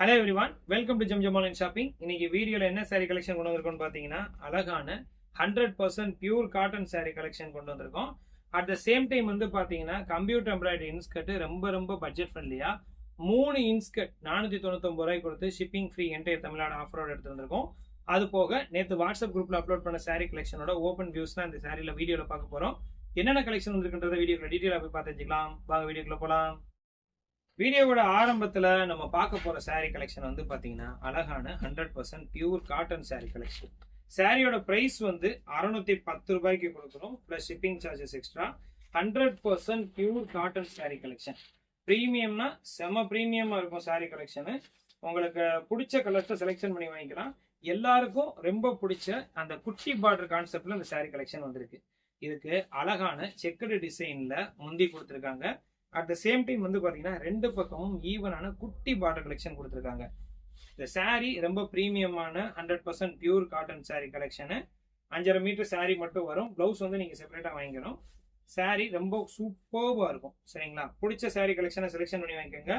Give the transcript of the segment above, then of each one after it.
Hello everyone welcome to Jam online shopping இன்னைக்கு வீடியோவில் என்ன saree கலெக்ஷன் கொண்டு வந்திருக்கோம்னு பார்த்தீங்கன்னா அழகான hundred percent pure cotton saree collection கொண்டு வந்திருக்கோம். அட் த சேம் டைம் வந்து பார்த்தீங்கன்னா கம்ப்யூட்டர் எம்ப்ராய்டரி இன்ஸ்கர்ட் ரொம்ப ரொம்ப பட்ஜெட் ஃப்ரெண்ட்லியாக மூணு இன்ஸ்கர்ட் நானூற்றி தொண்ணூத்தொம்பது ரூபாய் கொடுத்து ஷிப்பிங் ஃப்ரீ என்டையர் தமிழ்நாடு ஆஃபரோடு எடுத்து வந்திருக்கோம். அது போக நேற்று வாட்ஸ்அப் குரூப்பில் அப்லோட் பண்ண சாரீ கலெக்ஷனோட ஓப்பன் வியூஸ் தான் இந்த சாரியில் வீடியோவில் பார்க்க போகிறோம் என்னென்ன கலெக்ஷன் வந்திருக்குன்றத வீடியோக்குள்ள டீட்டெயிலாக போய் பார்த்து வச்சுக்கலாம் வாங்க வீடியோக்குள்ளே போகலாம் வீடியோவோட ஆரம்பத்தில் நம்ம பார்க்க போகிற saree கலெக்ஷன் வந்து பார்த்தீங்கன்னா அழகான hundred percent pure cotton sari collection சாரியோட ப்ரைஸ் வந்து அறநூத்தி பத்து ரூபாய்க்கு கொடுக்குறோம் plus shipping charges extra hundred percent pure cotton sari collection ப்ரீமியம்னா செம ப்ரீமியமாக இருக்கும் சாரீ கலெக்ஷனு உங்களுக்கு பிடிச்ச கலர்ஸை செலெக்ஷன் பண்ணி வாங்கிக்கலாம். எல்லாருக்கும் ரொம்ப பிடிச்ச அந்த குட்டி பார்டர் கான்செப்டில் இந்த சாரீ கலெக்ஷன் வந்திருக்கு. இதுக்கு அழகான செக்குடு டிசைனில் முந்தி கொடுத்துருக்காங்க. அட் த சேம் டைம் வந்து பார்த்தீங்கன்னா ரெண்டு பக்கமும் ஈவனான குட்டி பார்டர் கலெக்ஷன் கொடுத்துருக்காங்க. இந்த சாரீ ரொம்ப ப்ரீமியமான hundred percent pure cotton sari collection அஞ்சரை மீட்டர் சாரீ மட்டும் வரும். ப்ளவுஸ் வந்து நீங்கள் செப்பரேட்டாக வாங்கிக்கணும். சாரீ ரொம்ப சூப்பர்வாக இருக்கும். சரிங்களா? பிடிச்ச சாரீ கலெக்ஷனை செலெக்ஷன் பண்ணி வாங்கிக்கோங்க.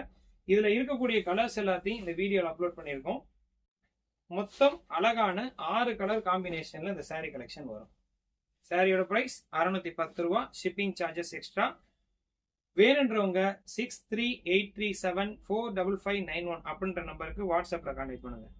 இதில் இருக்கக்கூடிய கலர்ஸ் எல்லாத்தையும் இந்த வீடியோவில் அப்லோட் பண்ணியிருக்கோம். மொத்தம் அழகான ஆறு கலர் காம்பினேஷனில் இந்த சாரீ கலெக்ஷன் வரும். சாரியோட ப்ரைஸ் அறுநூத்தி பத்து ரூபா. ஷிப்பிங் சார்ஜஸ் எக்ஸ்ட்ரா வேணுன்றவங்க six three eight three seven four double five nine one அப்படின்ற நம்பருக்கு வாட்ஸ்அப்பில் கான்டாக்ட் பண்ணுங்கள்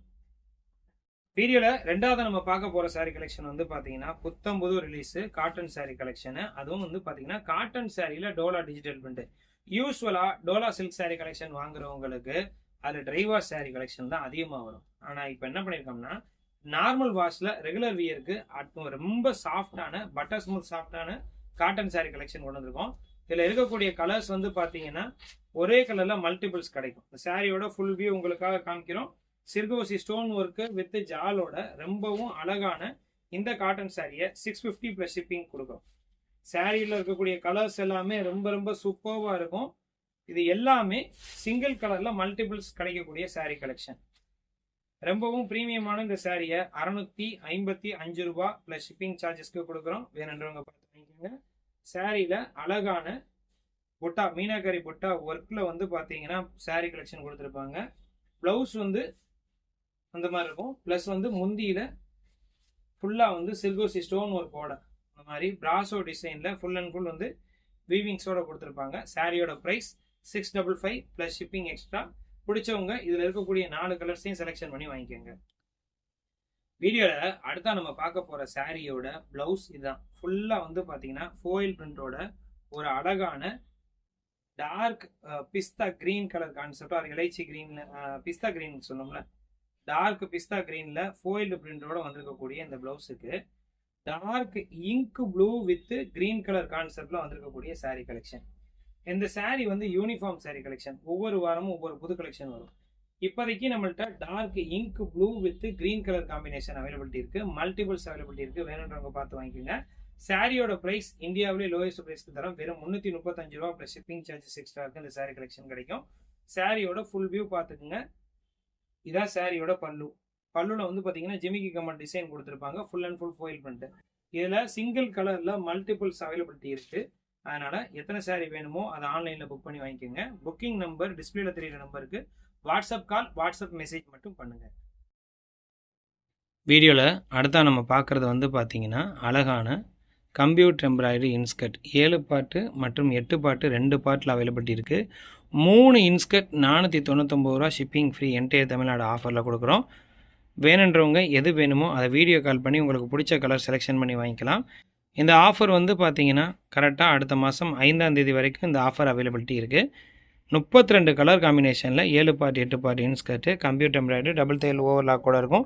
வீடியோவில் ரெண்டாவது நம்ம பார்க்க போகிற சாரீ கலெக்ஷன் வந்து பார்த்தீங்கன்னா புத்தம் புது ரிலீஸு காட்டன் சாரீ கலெக்ஷனு அதுவும் வந்து பார்த்தீங்கன்னா காட்டன் சாரியில் டோலா டிஜிட்டல் பிரிண்ட் யூஸ்வலாக டோலா சில்க் சாரீ கலெக்ஷன் வாங்குறவங்களுக்கு அது டிரைவர் சாரீ கலெக்ஷன் தான் அதிகமாக வரும். ஆனால் இப்போ என்ன பண்ணியிருக்கோம்னா நார்மல் வாஷில் ரெகுலர் வியருக்கு ரொம்ப சாஃப்டான பட்டர் ஸ்மூத் சாஃப்டான காட்டன் சாரீ கலெக்ஷன் கொண்டு வந்திருக்கோம். இதில் இருக்கக்கூடிய கலர்ஸ் வந்து பார்த்தீங்கன்னா ஒரே கலரில் மல்டிபிள்ஸ் கிடைக்கும். இந்த சாரியோட ஃபுல் வியூ உங்களுக்காக காமிக்கிறோம். சிர்கோசி ஸ்டோன் ஒர்க்கு வித் ஜாலோட ரொம்பவும் அழகான இந்த காட்டன் சாரியை சிக்ஸ் ஃபிஃப்டி ப்ளஸ் ஷிப்பிங் கொடுக்குறோம் சாரியில் இருக்கக்கூடிய கலர்ஸ் எல்லாமே ரொம்ப ரொம்ப சூப்பர்வாக இருக்கும். இது எல்லாமே சிங்கிள் கலரில் மல்டிபிள்ஸ் கிடைக்கக்கூடிய சாரீ கலெக்ஷன் ரொம்பவும் ப்ரீமியமான இந்த சாரியை அறநூற்றி ஐம்பத்தி அஞ்சு ரூபா ப்ளஸ் ஷிப்பிங் சார்ஜஸ்க்கு கொடுக்குறோம். வேணுன்றவங்க பார்த்து வாங்கிக்கோங்க. சாரியில் அழகான பொட்டா மீனாக்கரி பொட்டா ஒர்க்கில் வந்து பார்த்தீங்கன்னா saree கலெக்ஷன் கொடுத்துருப்பாங்க. ப்ளவுஸ் வந்து அந்த மாதிரி இருக்கும். ப்ளஸ் வந்து முந்தியில் ஃபுல்லாக வந்து சில்கோசி ஸ்டோன் ஒர்க்கோட அந்த மாதிரி பிராசோ டிசைனில் ஃபுல் அண்ட் ஃபுல் வந்து வீவிங்ஸோட கொடுத்துருப்பாங்க. சாரியோட price six double five plus shipping extra பிடிச்சவங்க இதில் இருக்கக்கூடிய நாலு கலர்ஸையும் செலெக்ஷன் பண்ணி வாங்கிக்கோங்க. வீடியோவில் அடுத்தா நம்ம பார்க்க போகிற சாரியோட ப்ளவுஸ் இதுதான் ஃபுல்லாக வந்து பார்த்தீங்கன்னா ஃபோயில் பிரிண்டோட ஒரு அழகான dark pista green colour concept அது இலைச்சி கிரீன் பிஸ்தா க்ரீன் சொன்னோம்ல. டார்க் பிஸ்தா க்ரீனில் ஃபோயில்டு பிரிண்டோட வந்திருக்கக்கூடிய இந்த ப்ளவுஸுக்கு dark ink blue with green colour கான்செப்டில் வந்திருக்கக்கூடிய சாரீ கலெக்ஷன் இந்த சாரீ வந்து யூனிஃபார்ம் சாரீ கலெக்ஷன் ஒவ்வொரு வாரமும் ஒவ்வொரு புது கலெக்ஷன் வரும். இப்போதைக்கு நம்மள்ட்ட dark ink blue with green colour combination availability இருக்கு. மல்டிபிள்ஸ் அவைலபிலிட்டி இருக்கு. வேணுன்றவங்க பார்த்து வாங்கிக்கோங்க. சாரியோட பிரைஸ் இந்தியாவிலே லோயஸ்ட் பிரைஸ்க்கு தரம். வெறும் முந்நூற்றி முப்பத்தஞ்சு ரூபா ப்ளஸ் ஷிப்பிங் சார்ஜஸ் எக்ஸ்ட்ரா இருக்கு. இந்த saree கலெக்ஷன் கிடைக்கும். சாரியோட ஃபுல் வியூ பார்த்துக்குங்க. இதான் சாரியோட பல்லு. பல்லுல வந்து பார்த்தீங்கன்னா ஜிமிக்கி கம்மன் டிசைன் கொடுத்துருப்பாங்க. ஃபுல் அண்ட் ஃபுல் ஃபோயில் பண்ணிட்டு இதில் சிங்கிள் கலரில் மல்டிபிள்ஸ் அவைலபிலிட்டி இருக்குது அதனால் எத்தனை saree வேணுமோ அதை ஆன்லைனில் புக் பண்ணி வாங்கிக்கோங்க. புக்கிங் நம்பர் டிஸ்பிளேல தெரியுற நம்பருக்கு வாட்ஸ்அப் கால் வாட்ஸ்அப் மெசேஜ் மட்டும் பண்ணுங்கள் வீடியோவில் அடுத்தா நம்ம பார்க்குறது வந்து பார்த்தீங்கன்னா அழகான கம்ப்யூட்டர் எம்ப்ராய்டரி இன்ஸ்கர்ட் ஏழு பாட்டு மற்றும் எட்டு பாட்டு ரெண்டு பாட்டில் அவைலபிலிட்டி இருக்குது மூணு இன்ஸ்கர்ட் நானூற்றி தொண்ணூத்தொம்பது ரூபா ஷிப்பிங் ஃப்ரீ என்டையர் தமிழ்நாடு ஆஃபரில் கொடுக்குறோம். வேணுன்றவங்க எது வேணுமோ அதை வீடியோ கால் பண்ணி உங்களுக்கு பிடிச்ச கலர் செலெக்ஷன் பண்ணி வாங்கிக்கலாம். இந்த ஆஃபர் வந்து பார்த்தீங்கன்னா கரெக்டாக அடுத்த மாதம் ஐந்தாம் தேதி வரைக்கும் இந்த ஆஃபர் அவைலபிலிட்டி இருக்குது முப்பத்தி ரெண்டு கலர் காம்பினேஷனில் ஏழு பார்ட்டி எட்டு பார்ட்டின்னு ஸ்கர்ட்டு கம்ப்யூட்டர் எம்ப்ராய்டரி டபுள் தையல் ஓவர்லாக் கூட இருக்கும்.